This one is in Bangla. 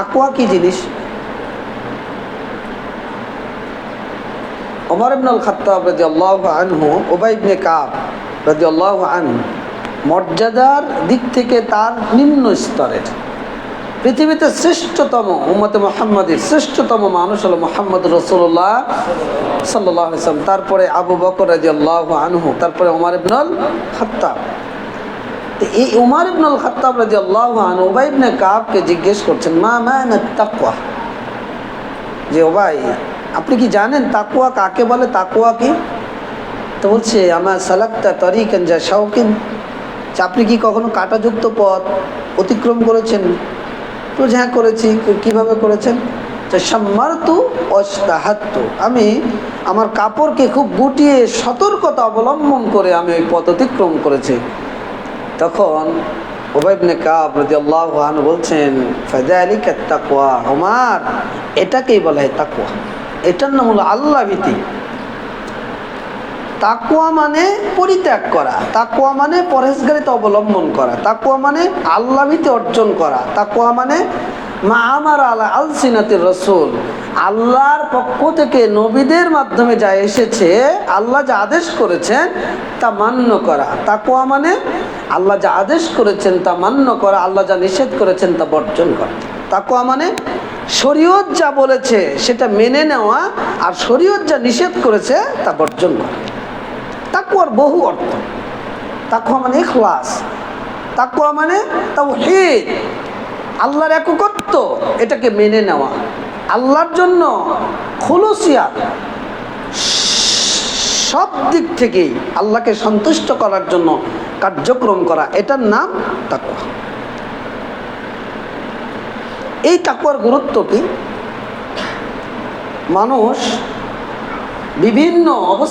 তাকুয়া কি জিনিস? ওমর ইবনুল খাত্তাব রাদিয়াল্লাহু আনহু, উবাই ইবনে কাব রাদিয়াল্লাহু আনহু, মর্যাদার দিক থেকে তার নিম্ন স্তরের। পৃথিবীতে শ্রেষ্ঠতম, উম্মতে মোহাম্মদের শ্রেষ্ঠতম মানুষ হলো মোহাম্মদ রসুল্লাহ সাল্লাহ ইসলাম তারপরে আবু বকর রাজিয়াল্লাহু আনহু, তারপরে ওমর ইবনুল খাত্তাব তো এই উমার ইবনুল খাত্তাব রাজি আল্লাহ ওবাই ইবনে কাবকে জিজ্ঞেস করছেন, মা মান তাকুয়া যে ওবাই আপনি কি জানেন তাকুয়া কাকে বলে? তাকুয়া কি? তো বলছে আমার সালাক্তা তরিকেন যা শাওকিন। যে, আপনি কি কখনো কাটাযুক্ত পথ অতিক্রম করেছেন? তো হ্যাঁ করেছি। কীভাবে করেছেন? যে, সম্মারতু অস্তাহাত্তু আমি আমার কাপড়কে খুব গুটিয়ে সতর্কতা অবলম্বন করে আমি ওই পথ অতিক্রম করেছি। তখন ওবাইবনে কাব রাদিয়াল্লাহু আনহু বলছেন, ফাযালিকা তাকওয়া ওমর এটাকেই বলা হয় তাকওয়া। এটার নাম হলো আল্লাহ ভীতি। তাকুয়া মানে পরিত্যাগ করা তাকুয়া মানে পরহেজগারিতা অবলম্বন করা তাকুয়া মানে আল্লাহ ভীতি অর্জন করা তাকুয়া মানে মা আমার আলা আল রসুল। আল্লাহর পক্ষ থেকে নবীদের মাধ্যমে যা এসেছে, আল্লাহ যা আদেশ করেছেন, তা মান্য করা। তাকুয়া মানে আল্লাহ যা আদেশ করেছেন তা মান্য করা, আল্লাহ যা নিষেধ করেছেন তা বর্জন করা। তাকুয়া মানে শরীয়ত যা বলেছে সেটা মেনে নেওয়া আর শরীয়ত যা নিষেধ করেছে তা বর্জন করা। তাকুয়ার বহু অর্থ। তাকুয়া মানে ইখলাস। তাকুয়া মানে তাওহীদ। আল্লাহর এককত্ব, এটাকে মেনে নেওয়া। আল্লাহর জন্য খুলুসিয়াত। সব দিক থেকেই আল্লাহকে সন্তুষ্ট করার জন্য কার্যক্রম করা এটার নাম তাকুয়া এই তাকুয়ার গুরুত্ব কি? মানুষ বিভিন্ন অবস্থা